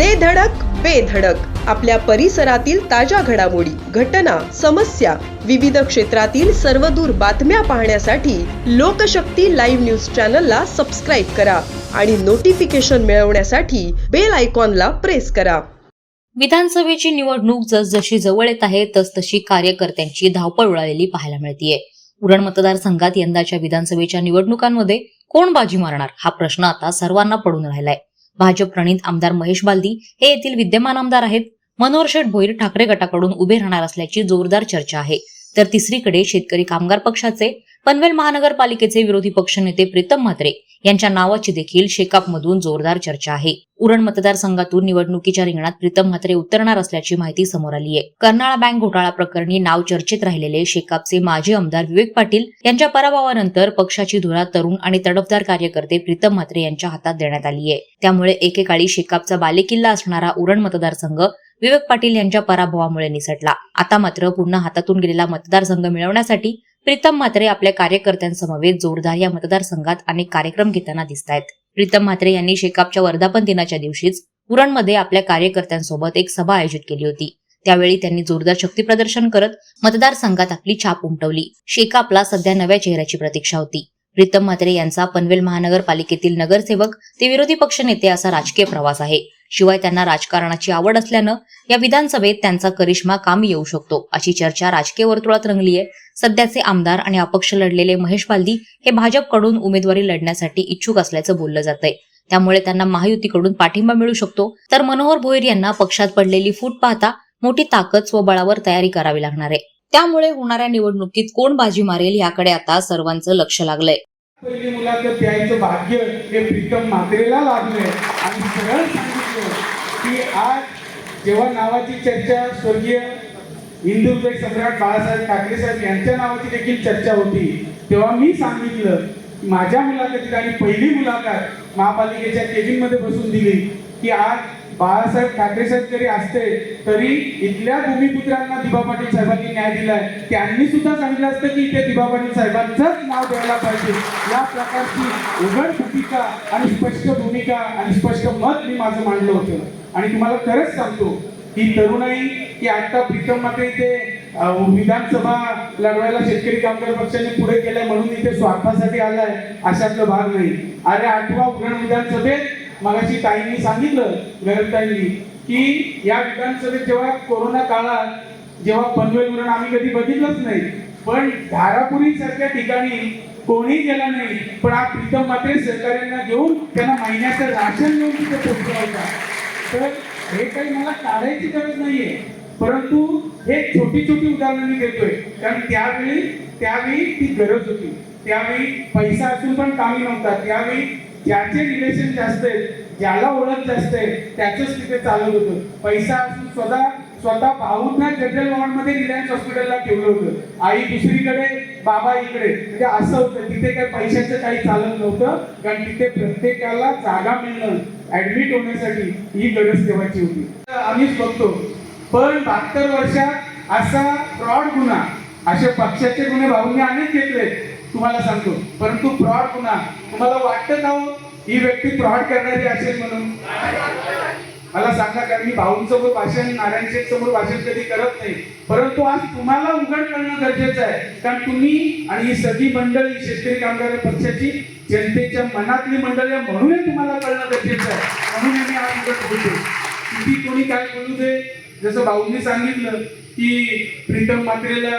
दे धडक बेधडक आपल्या परिसरातील ताज्या घडामोडी घटना समस्या विविध क्षेत्रातील सर्वदूर बातम्या पाहण्यासाठी लोकशक्ती लाईव्ह न्यूज चॅनलला सबस्क्राईब करा आणि नोटिफिकेशन मिळवण्यासाठी बेल आयकॉनला प्रेस करा. विधानसभेची निवडणूक जसजशी जवळ येत आहे तसतशी कार्यकर्त्यांची धावपळ उडालेली पाहायला मिळतीये. उरण मतदारसंघात यंदाच्या विधानसभेच्या निवडणुकांमध्ये कोण बाजी मारणार? हा प्रश्न आता सर्वांना पडून राहिलाय. भाजप प्रणित आमदार महेश बालदी हे येथील विद्यमान आमदार आहेत. मनोहर शेठ भोईर ठाकरे गटाकडून उभे राहणार असल्याची जोरदार चर्चा आहे. तर तिसरीकडे शेतकरी कामगार पक्षाचे पनवेल महानगरपालिकेचे विरोधी पक्षनेते प्रीतम म्हात्रे यांच्या नावाची देखील शेकापमधून जोरदार चर्चा आहे. उरण मतदारसंघातून निवडणुकीच्या रिंगणात प्रीतम म्हात्रे उतरणार असल्याची माहिती समोर आली आहे. कर्नाळा बँक घोटाळा प्रकरणी नाव चर्चेत राहिलेले शेकापचे माजी आमदार विवेक पाटील यांच्या पराभवानंतर पक्षाची धुरा तरुण आणि तडफदार कार्यकर्ते प्रीतम म्हात्रे यांच्या हातात देण्यात आली आहे. त्यामुळे एकेकाळी शेकापचा बालेकिल्ला असणारा उरण मतदारसंघ विवेक पाटील यांच्या पराभवामुळे निसटला. आता मात्र पुन्हा हातातून गेलेला मतदारसंघ मिळवण्यासाठी प्रीतम म्हात्रे आपल्या कार्यकर्त्यांसमवेत जोरदार या मतदारसंघात अनेक कार्यक्रम घेताना दिसत आहेत प्रीतम म्हात्रे यांनी शेकापच्या वर्धापन दिनाच्या दिवशीच उरणमध्ये आपल्या कार्यकर्त्यांसोबत एक सभा आयोजित केली होती. त्यावेळी त्यांनी जोरदार शक्ती प्रदर्शन करत मतदारसंघात आपली छाप उमटवली. शेकापला सध्या नव्या चेहऱ्याची प्रतीक्षा होती. प्रीतम म्हात्रे यांचा पनवेल महानगरपालिकेतील नगरसेवक ते विरोधी पक्षनेते असा राजकीय प्रवास आहे. शिवाय त्यांना राजकारणाची आवड असल्यानं या विधानसभेत त्यांचा करिश्मा कामी येऊ शकतो अशी चर्चा राजकीय वर्तुळात रंगली आहे सध्याचे आमदार आणि अपक्ष लढलेले महेश बालदी हे भाजपकडून उमेदवारी लढण्यासाठी इच्छुक असल्याचं बोललं जातंय. त्यामुळे त्यांना महायुतीकडून पाठिंबा मिळू शकतो. तर मनोहर भोईर यांना पक्षात पडलेली फूट पाहता मोठी ताकद स्वबळावर तयारी करावी लागणार आहे. त्यामुळे होणाऱ्या निवडणुकीत कोण बाजी मारेल याकडे आता सर्वांचं लक्ष लागलंय. पहिली भाग्य हे प्रीतम म्हात्रेला लागलंय. आणि सरळ की आज जेव्हा नावाची चर्चा स्वर्गीय हिंदुत्व सम्राट बाळासाहेब ठाकरे साहेब यांच्या नावाची देखील चर्चा होती तेव्हा मी सांगितलं माझ्या मुलाखतीत आणि पहिली मुलाखत महापालिकेच्या केबिनमध्ये बसून दिली की आज बाळासाहेब ठाकरे साहेब जरी असते तरी इथल्या भूमिपुत्रांना दिबा पाटील साहेबांनी न्याय दिलाय. त्यांनी सुद्धा सांगितलं असतं की इथे दिबा पाटील साहेबांचंच नाव द्यायला पाहिजे. या प्रकारची उघड भूमिका आणि स्पष्ट भूमिका आणि स्पष्ट मत मी माझं मांडलं होतं. आणि तुम्हाला खरंच सांगतो ही तरुणाई की आता प्रीतम मात्र इथे विधानसभा लढवायला शेतकरी कामगार पक्षाने पुढे केलंय म्हणून इथे स्वार्थासाठी आलाय अशातलं भाग नाही. अरे आठवा उरण विधानसभेत मगाशी ताईंनी सांगितलं गरजताईंनी की या विधानसभेत जेव्हा कोरोना काळात जेव्हा पनवेल उरण आम्ही कधी बघितलंच नाही पण धारापुरी सारख्या ठिकाणी कोणी गेला नाही पण हा प्रीतम मात्रे सहकार्यांना घेऊन त्यांना महिन्याचं राशन घेऊन तिथे पोहोचला होता तर हे काही मला काढायची गरज नाहीये परंतु हे छोटी छोटी उदाहरणं मी देतोय. कारण त्यावेळी त्यावेळी ती गरज होती. त्यावेळी पैसा असून पण कामी नव्हता. त्यावेळी ज्याचे रिलेशन जास्त आहेत ज्याला ओळख जास्त आहे त्याच तिथे चालत होतं. पैसा असून स्वतः स्वतः भाऊंना जनरल वॉर्डमध्ये रिलायन्स हॉस्पिटलला ठेवलं होतं. आई दुसरीकडे बाबा इकडे. म्हणजे असं होतं. तिथे काही पैशाचं काही चालत नव्हतं. कारण तिथे प्रत्येकाला जागा मिळणं ऍडमिट होण्यासाठी ही गरज ठेवायची होती. आम्हीच बघतो. पण बहात्तर वर्षात असा फ्रॉड गुन्हा असे पक्षाचे गुन्हे भाऊंनी अनेक घेतले तुम्हाला सांगतो. परंतु फ्रॉड पुन्हा. तुम्हाला वाटतं ना हो, ही व्यक्ती फ्रॉड करणारी असेल म्हणून? मला सांगा कारण मी भाऊंसमोर भाषण नारायण शेठ समोर भाषण कधी करत नाही. परंतु आज तुम्हाला उघड करणं गरजेचं आहे. कारण तुम्ही आणि ही सगळी मंडळी शेतकरी कामगार पक्षाची जनतेच्या मनातली मंडळी आहे म्हणून तुम्हाला कळणं गरजेचं आहे. म्हणून मी आज उघड बोलतो किती कोणी काय बोलू दे. जसं भाऊंनी सांगितलं की प्रीतम मात्रेला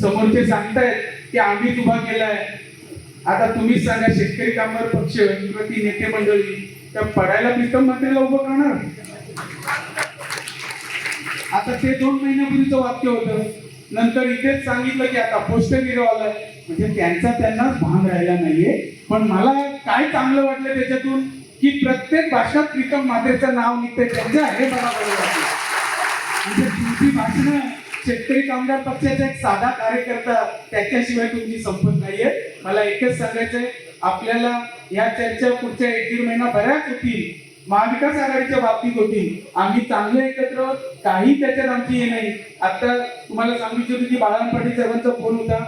समोरचे सांगतायत की आम्हीच उभा केलाय. आता तुम्हीच सांगा शेतकरी कामगार पक्ष प्रति नेते मंडळी त्या पडायला प्रीतम मंत्र्याला उभं करणार? आता ते दोन महिन्यापूर्वीचं वाक्य होतं. नंतर इथेच सांगितलं की आता पोस्ट हिरो आलाय म्हणजे त्यांचा त्यांनाच भान राहिला नाहीये. पण मला काय चांगलं वाटलं त्याच्यातून? की प्रत्येक भाषात प्रीतम मातेचं नाव निघतंय. त्यांच्या हे मला बरं म्हणजे तुमची भाषणं शेतकरी कामगार पक्षाचा एक साधा कार्यकर्ता त्याच्याशिवाय तुमची संपत नाहीये. मला एकच सांगायचंय आपल्याला या चर्चा पुढच्या एक दीड महिना बऱ्याच होतील. महाविकास आघाडीच्या बाबतीत होती आम्ही चांगले एकत्र काही त्याच्यात आमची हे नाही. आता तुम्हाला सांगू इच्छितो की बाळाराम पाटील साहेबांचा फोन होता.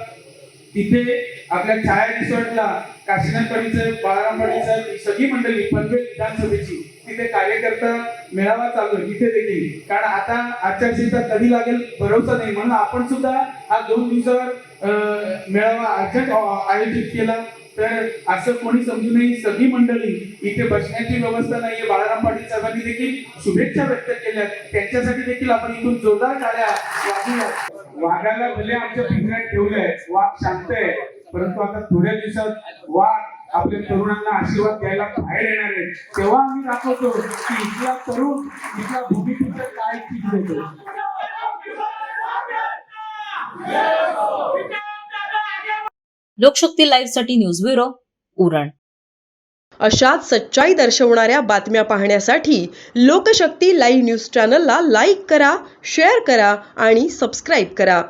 तिथे आपल्या छाया रिसॉर्टला काशीनाथ पाटील साहेब बाळाराम पाटील साहेब सगळी मंडळी पनवेल विधानसभेची. तिथे कार्यकर्ता मेळावा चालू आहे इथे देखील. कारण आता आचारसंहिता कधी लागेल भरोसा नाही. म्हणून आपण सुद्धा हा दोन दिवसावर अं, मेळावा अर्जंट आयोजित केला. तर असं कोणी समजू नये. सगळी मंडळी इथे बसण्याची व्यवस्था नाहीये. बाळाराम पाटील साहेबांनी देखील शुभेच्छा व्यक्त केल्या त्यांच्यासाठी देखील आपण इथून जोरदार टाळ्या वाजूया वाघाला भले आमच्या पिंजऱ्यात ठेवलंय वाघ शांत आहे. परंतु आता थोड्या दिवसात वाघ आपल्या तरुणांना आशीर्वाद द्यायला बाहेर येणार आहे तेव्हा आम्ही दाखवतो की इथला तरुण इथला भूमिपुत्र काय चीज देतो लोकशक्ती लाईव्हसाठी न्यूज ब्युरो उरण. अशाच सच्चाई दर्शवणाऱ्या बातम्या पाहण्यासाठी लोकशक्ती लाईव्ह न्यूज चॅनलला लाईक करा शेअर करा आणि सबस्क्राईब करा.